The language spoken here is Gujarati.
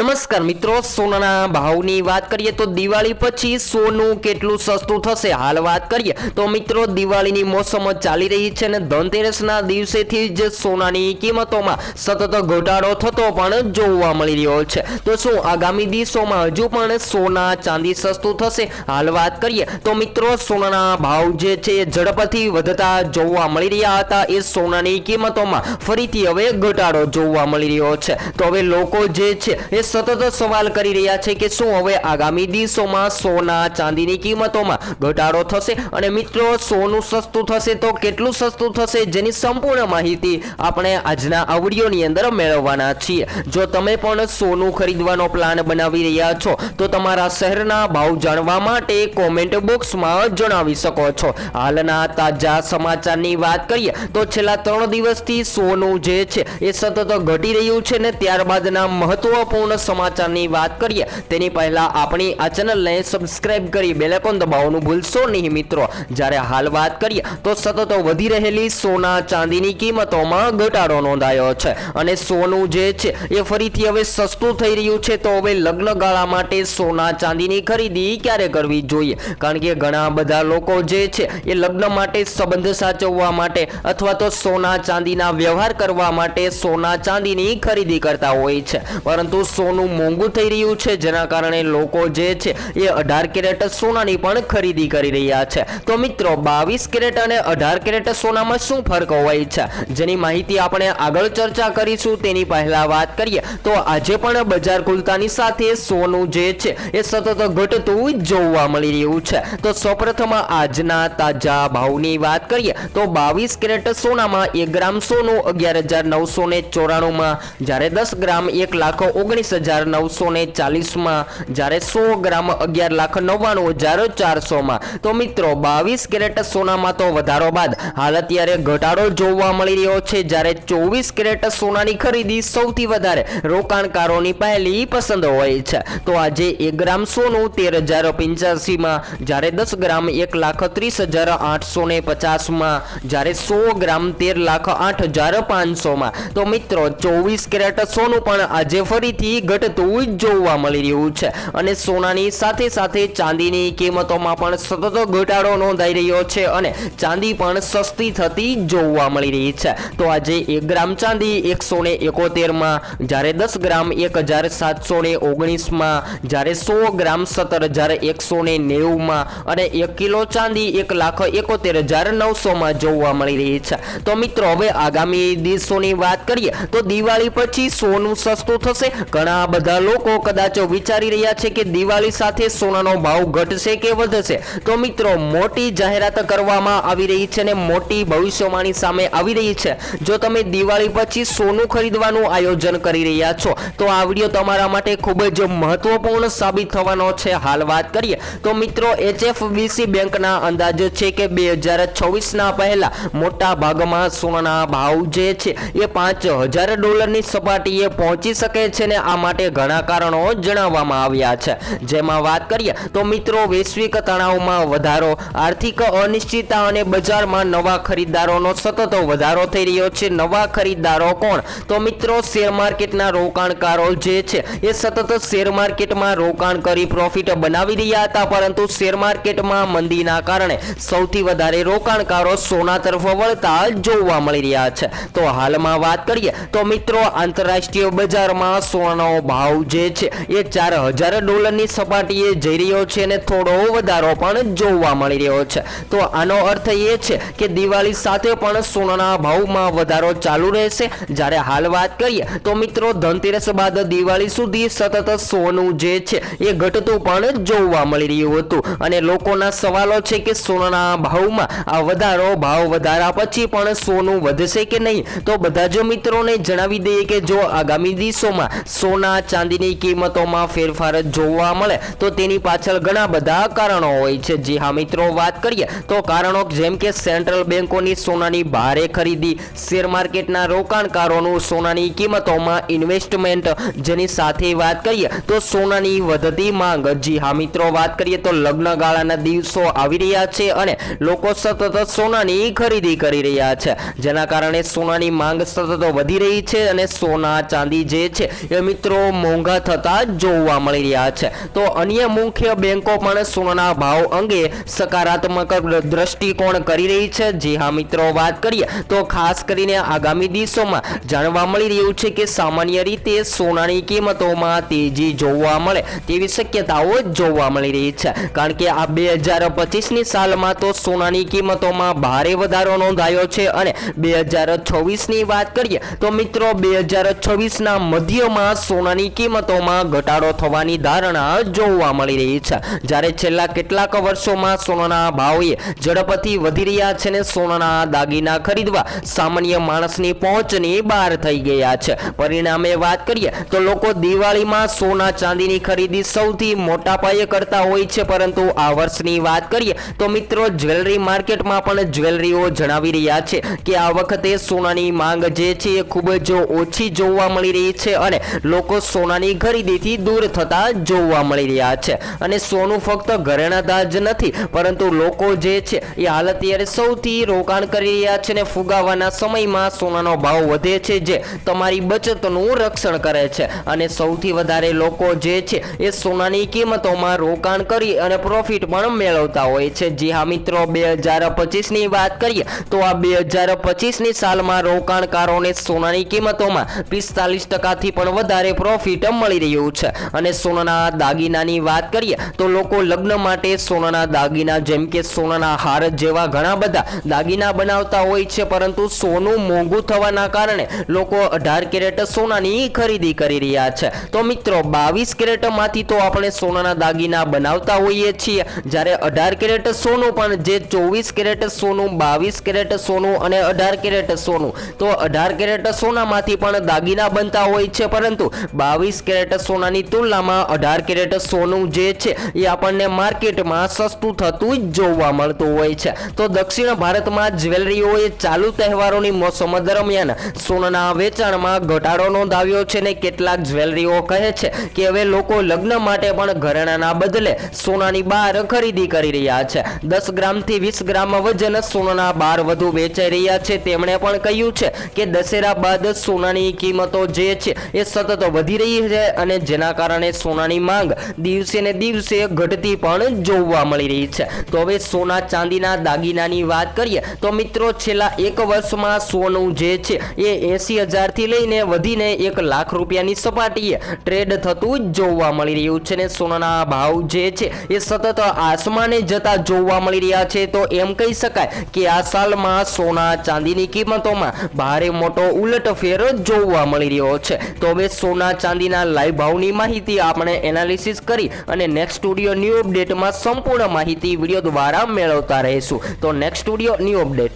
નમસ્કાર મિત્રો, સોનાના ભાવની વાત કરીએ તો દિવાળી પછી સોનું કેટલું સસ્તું થશે હાલ વાત કરીએ. તો મિત્રો, દિવાળીની મોસમ ચાલી રહી છે અને ધનતેરસના દિવસેથી જ સોનાની કિંમતોમાં સતત ઘટાડો થતો પણ જોવા મળી રહ્યો છે. તો શું આગામી દિવસોમાં હજુ પણ સોના ચાંદી સસ્તું થશે? હાલ વાત કરીએ. તો મિત્રો, સોનાના ભાવ જે છે ઝડપથી વધતા જોવા મળી રહ્યા હતા. એ સોનાની કિંમતોમાં ફરીથી હવે ઘટાડો જોવા મળી રહ્યો છે. તો હવે લોકો જે છે એ સતત સવાલ કરી રહ્યા છે કે શું હવે આગામી દિવસોમાં સોના ચાંદીની કિંમતોમાં ઘટાડો થશે? અને મિત્રો, સોનું સસ્તું થશે તો કેટલું સસ્તું થશે જેની સંપૂર્ણ માહિતી આપણે આજના આ વિડીયોની અંદર મેળવવાના છીએ. જો તમે પણ સોનું ખરીદવાનો પ્લાન બનાવી રહ્યા છો, તો તમારા શહેરના ભાવ જાણવા માટે કોમેન્ટ બોક્સમાં જણાવી શકો છો. હાલના તાજા સમાચારની વાત કરીએ, તો છેલ્લા ત્રણ દિવસથી સોનું જે છે, એ સતત ઘટી રહ્યું છે ને ત્યારબાદના મહત્વપૂર્ણ સમાચારની વાત કરીએ, તેની પહેલા આપણી આ ચેનલને સબસ્ક્રાઇબ કરી બેલેકોન દબાવવાનું ભૂલશો નહીં મિત્રો. જ્યારે હાલ વાત કરીએ, તો સતત વધી રહેલી સોના ચાંદીની કિંમતોમાં ઘટાડો નોંધાયો છે. અને સોનું જે છે, એ ફરીથી હવે સસ્તું થઈ રહ્યું છે, તો હવે લગ્ન ગાળા માટે સોના ચાંદીની ખરીદી ક્યારે કરવી જોઈએ? કારણ કે ઘણા બધા લોકો જે છે, એ લગ્ન માટે સંબંધ સાચવવા માટે અથવા તો સોના ચાંદીના વ્યવહાર કરવા માટે સોના ચાંદીની ખરીદી કરતા હોય છે. પરંતુ સોનું મોંઘું થઈ રહ્યું છે, જેના કારણે લોકો જે છે એ અઢાર કેરેટ સોનાની પણ ખરીદી કરી રહ્યા છે. તો મિત્રો, બાવીસ કેરેટ અને અઢાર કેરેટ સોનામાં શું ફરક હોય છે? જેની માહિતી આપણે આગળ ચર્ચા કરીશું, તેની પહેલા વાત કરીએ. તો આજે પણ બજાર ખુલતાની સાથે સોનું જે છે એ સતત ઘટતું જોવા મળી રહ્યું છે. તો સૌપ્રથમ આજના તાજા ભાવની વાત કરીએ, તો બાવીસ કેરેટ સોનામાં એક ગ્રામ સોનું અગિયાર હજાર નવસો ને ચોરાણુંમાં, જ્યારે દસ ગ્રામ એક લાખ ઓગણીસ હજાર નવસો ને ચાલીસમાં જ્યારે સો ગ્રામ અગિયાર લાખ નવ્વાણું હજાર ચારસોમાં. તો મિત્રો, બાવીસ કેરેટ સોનામાં તો વધારો બાદ હાલ અત્યારે ઘટાડો જોવા મળી રહ્યો છે. જ્યારે ચોવીસ કેરેટ સોનાની ખરીદી સૌથી વધારે રોકાણકારોની પહેલી પસંદ હોય છે. તો આજે એક ગ્રામ સોનું તેર હજાર પંચ્યાસીમાં, જ્યારે દસ ગ્રામ એક લાખ ત્રીસ હજાર આઠસો ને પચાસમાં, જ્યારે સો ગ્રામ તેર લાખ આઠ હજાર પાંચસોમાં. તો મિત્રો, ચોવીસ કેરેટ સોનું પણ આજે ફરીથી ઘટતું જોવા મળી રહ્યું છે. અને સોનાની સાથે સાથે ચાંદીની કિંમતોમાં પણ સતત ઘટાડો નોંધાઈ રહ્યો છે અને ચાંદી પણ સસ્તી થતી જોવા મળી રહી છે. તો આજે એક ગ્રામ ચાંદી એકસો ને એકોતેરમાં, જ્યારે દસ ગ્રામ એક હજાર સાતસો ને ઓગણીસમાં, જ્યારે સો ગ્રામ સત્તર હજાર એકસો ને નેવુંમાં અને એક કિલો ચાંદી એક લાખ એકોતેર હજાર નવસોમાં જોવા મળી રહી છે. તો મિત્રો, હવે આગામી દિવસોની વાત કરીએ તો દિવાળી પછી સોનું સસ્તું થશે, ઘણા બધા લોકો કદાચ વિચારી રહ્યા છે કે દિવાળી સાથે સોનાનો ભાવ ઘટશે કે વધશે? તો મિત્રો, મોટી જાહેરાત કરવામાં આવી રહી છે અને મોટી ભવિષ્યવાણી સામે આવી રહી છે. જો તમે દિવાળી પછી સોનું ખરીદવાનું આયોજન કરી રહ્યા છો, તો આ વીડિયો તમારા માટે ખૂબ જ મહત્વપૂર્ણ સાબિત થવાનો છે. હાલ વાત કરીએ, તો મિત્રો, એચએફબીસી બેંકના અંદાજ છે કે બે હજાર છવ્વીસના પહેલાં મોટા ભાગમાં સોનાના ભાવ જે છે, એ પાંચ હજાર ડોલરની સપાટીએ પહોંચી શકે છે ને આ માટે ઘણા કારણો જણાવવામાં આવ્યા છે. જેમાં વાત કરીએ તો મિત્રો, વૈશ્વિક તણાવમાં વધારો, આર્થિક અનિશ્ચિતતા અને બજારમાં નવા ખરીદદારોનો સતત વધારો થઈ રહ્યો છે. નવા ખરીદદારો કોણ? તો મિત્રો, શેર માર્કેટના રોકાણકારો જે છે, એ સતત શેર માર્કેટમાં રોકાણ કરી પ્રોફિટ બનાવી રહ્યા હતા. પરંતુ શેર માર્કેટમાં મંદીના કારણે સૌથી વધારે રોકાણકારો સોના તરફ વળતા જોવા મળી રહ્યા છે. તો હાલમાં વાત કરીએ તો મિત્રો, આંતરરાષ્ટ્રીય બજારમાં સોનાનો ભાવ જે છે, એ ચાર હજાર ડોલરની સપાટીએ જઈ રહ્યો છે અને થોડો વધારો પણ જોવા મળી રહ્યો છે. તો આનો અર્થ એ છે કે દિવાળી સાથે પણ સોનાના ભાવમાં વધારો ચાલુ રહેશે. જ્યારે હાલ વાત કરીએ, તો મિત્રો ધનતેરસ બાદ દિવાળી સુધી સતત સોનું જે છે, એ ઘટતું પણ જોવા મળી રહ્યું હતું. અને લોકોના સવાલો છે કે સોનાના ભાવમાં આ વધારો ભાવ વધારા પછી પણ સોનું વધશે કે નહીં? તો બધા જ મિત્રોને જણાવી દઈએ કે જો આગામી દિવસોમાં સોના ચાંદીની કિંમતોમાં ફેરફાર જોવા મળે તો તેની પાછળ ઘણા બધા કારણો હોય છે. જી હા મિત્રો, વાત કરીએ તો કારણો જેમ કે સેન્ટ્રલ બેન્કોની સોનાની ભારે ખરીદી, શેર માર્કેટના રોકાણકારોનું સોનાની કિંમતોમાં ઇન્વેસ્ટમેન્ટ, જેની સાથે વાત કરીએ તો સોનાની વધતી માંગ. જી હા મિત્રો, વાત કરીએ તો લગ્ન ગાળાના દિવસો આવી રહ્યા છે અને લોકો સતત સોનાની ખરીદી કરી રહ્યા છે. જેના કારણે સોનાની માંગ સતત વધી રહી છે અને સોના ચાંદી જે છે એ મિત્રો મિત્રો મોંઘા થતા જોવા મળી રહ્યા છે. તો અન્ય મુખ્ય બેંકો પણ સોનાના ભાવ અંગે સકારાત્મક દ્રષ્ટિકોણ કરી રહી છે. જી હા, મિત્રો, વાત કરીએ તો ખાસ કરીને આગામી દિવસોમાં જાણવા મળી રહ્યું છે કે સામાન્ય રીતે સોનાની કિંમતોમાં તેજી જોવા મળે તેવી શક્યતાઓ જોવા મળી રહી છે. કારણ કે આ બે હજાર પચીસની સાલમાં તો સોનાની કિંમતોમાં ભારે વધારો નોંધાયો છે અને બે હજાર છવ્વીસની વાત કરીએ તો મિત્રો, બે હજાર છવ્વીસના મધ્યમાં સોનાની કિંમતોમાં ઘટાડો થવાની ધારણા જોવા મળી રહી છે. જ્યારે છેલ્લા કેટલાક વર્ષોમાં સોનાના ભાવે ઝડપથી વધી રહ્યા છે ને સોનાના દાગીના ખરીદવા સામાન્ય માણસની પહોંચની બહાર થઈ ગયા છે. પરિણામે વાત કરીએ તો લોકો દિવાળીમાં સોના ચાંદીની ખરીદી સૌથી મોટા પાયે કરતા હોય છે, પરંતુ આ વર્ષની વાત કરીએ તો મિત્રો જ્વેલરી માર્કેટમાં પણ જ્વેલરીઓ જણાવી રહ્યા છે કે આ વખતે સોનાની માંગ જે છે એ ખૂબ જ ઓછી જોવા મળી રહી છે અને લોકો સોનાની ખરીદીથી દૂર થતા જોવા મળી રહ્યા છે. અને સોનું ફક્ત ઘરેણાદાર જ નથી, પરંતુ લોકો જે છે, એ હાલ અત્યારે સૌથી રોકાણ કરી રહ્યા છે ને ફુગાવાના સમયમાં સોનાનો ભાવ વધે છે જે તમારી બચતનું રક્ષણ કરે છે. અને સૌથી વધારે લોકો જે છે, એ સોનાની કિંમતોમાં રોકાણ કરી અને પ્રોફિટ પણ મેળવતા હોય છે. જી હા મિત્રો, બે હજાર પચીસની વાત કરીએ, તો આ બે હજાર પચીસની સાલમાં રોકાણકારોને સોનાની કિંમતોમાં પિસ્તાલીસ ટકાથી પણ વધારે પ્રોફિટ મળી રહ્યું છે. અને સોનાના દાગીનાની વાત કરીએ, તો લોકો લગ્ન માટે સોનાના દાગીના, જેમ કે સોનાના હાર જેવા ઘણા બધા દાગીના બનાવતા હોય છે, પરંતુ સોનું મોંઘું થવાના કારણે લોકો અઢાર કેરેટ સોનાની ખરીદી કરી રહ્યા છે. તો મિત્રો, બાવીસ કેરેટમાંથી તો આપણે સોનાના દાગીના બનાવતા હોઈએ છીએ. જ્યારે અઢાર કેરેટ સોનું, પણ જે ચોવીસ કેરેટ સોનું, બાવીસ કેરેટ સોનું અને અઢાર કેરેટ સોનું, તો અઢાર કેરેટ સોનામાંથી પણ દાગીના બનતા હોય છે, પરંતુ બાવીસ કેરેટ સોનાની તુલનામાં અઢાર કેરેટ સોનું જે છે, એ આપણને માર્કેટમાં સસ્તું થતું જ જોવા મળતું હોય છે. તો દક્ષિણ ભારતમાં જ્વેલરીઓએ ચાલુ તહેવારોની મોસમ દરમિયાન સોનાના વેચાણમાં ઘટાડો નોંધાવ્યો છે ને કેટલાક જ્વેલરીઓ કહે છે કે હવે લોકો લગ્ન માટે પણ ઘરેણાના બદલે સોનાની બાર ખરીદી કરી રહ્યા છે. દસ ગ્રામથી વીસ ગ્રામ વજન સોનાના બાર વધુ વેચાઈ રહ્યા છે. તેમણે પણ કહ્યું છે કે દશેરા બાદ સોનાની કિંમતો જે છે, એ સતત વધી રહી છે અને જેના કારણે સોનાની માંગ દિવસે ને દિવસે ઘટતી પણ જોવા મળી રહી છે. તો હવે સોના ચાંદીના દાગીનાની વાત કરીએ, તો મિત્રો છેલ્લા એક વર્ષમાં સોનું જે છે એ એસી હજારથી લઈને વધીને એક લાખ રૂપિયાની સપાટીએ ટ્રેડ થતું જોવા મળી રહ્યું છે ને સોનાના ભાવ જે છે એ સતત આસમાને જતા જોવા મળી રહ્યા છે. તો એમ કહી શકાય કે આ સાલમાં સોના ચાંદીની કિંમતોમાં ભારે મોટો ઉલટફેર જોવા મળી રહ્યો છે. તો હવે સોના ચાંદીના લાઈવ ભાવની માહિતી આપણે એનાલિસિસ કરી અને નેક્સ્ટ સ્ટુડિયો ન્યૂ અપડેટમાં સંપૂર્ણ માહિતી વીડિયો દ્વારા મેળવતા રહીશું. તો નેક્સ્ટ સ્ટુડિયો ન્યૂ અપડેટ